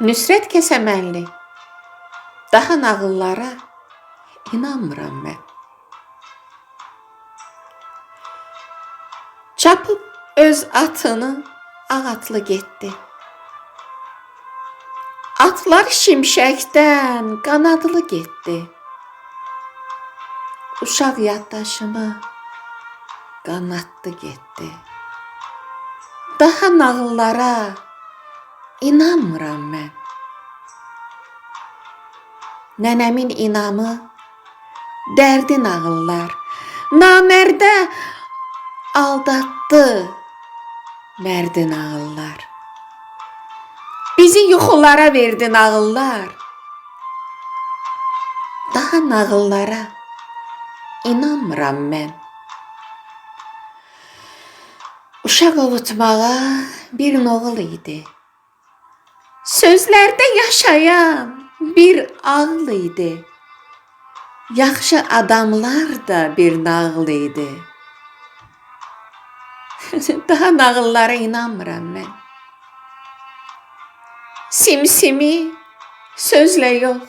Nüsrət Kəsəmənli. Daha nağıllara inanmıram mən. Çapıb öz atını ağ atlı getdi. Atlar şimşəkdən qanadlı getdi. Uşaq yaddaşımı qanatdı getdi. Daha nağıllara inanmıram mən. Nənəmin inamı dərdi nağıllar. Namərdə aldatdı mərdi nağıllar. Bizi yuxulara verdi nağıllar. Daha nağıllara inanmıram mən. Uşaq ovutmağa bir noğul idi. Sözlərdə yaşayan bir ağıl idi. Yaxşı adamlar da bir nağıl idi. Daha nağıllara inanmıram mən. Simsimi sözlə yox,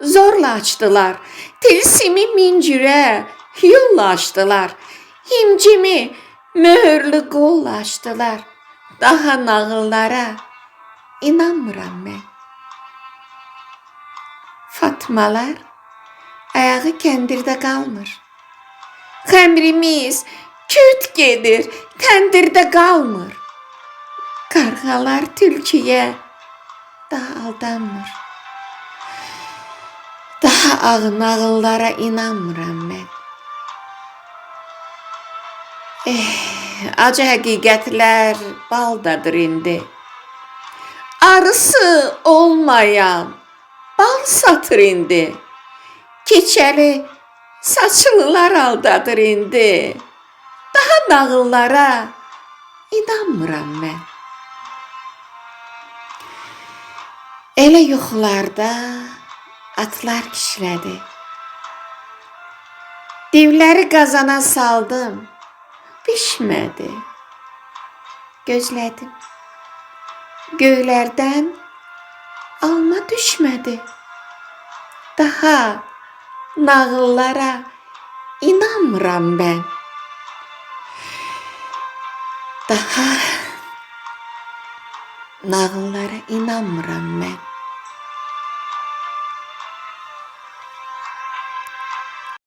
zorla açdılar. Tilsimi mincirə yolla açdılar. Himcimi möhürlü qolla açdılar. Daha nağıllara inanmıram mən. Fatmalar ayağı kəndirdə qalmır. Xəmrimiz küt gedir, təndirdə qalmır. Qarğalar tülküyə daha aldanmır. Daha ağ nağıllara inanmıram mən. Eh, acı həqiqətlər baldadır indi. Arısı olmayan bal satır indi. Keçəli saçlılar aldadır indi. Daha nağıllara inanmıram mən. Elə yuxularda atlar kişlədi. Divləri qazana saldım. Bişmədi. Gözlədim. Göylərdən alma düşmədi. Daha nağıllara inanmıram mən. Daha nağıllara inanmıram mən.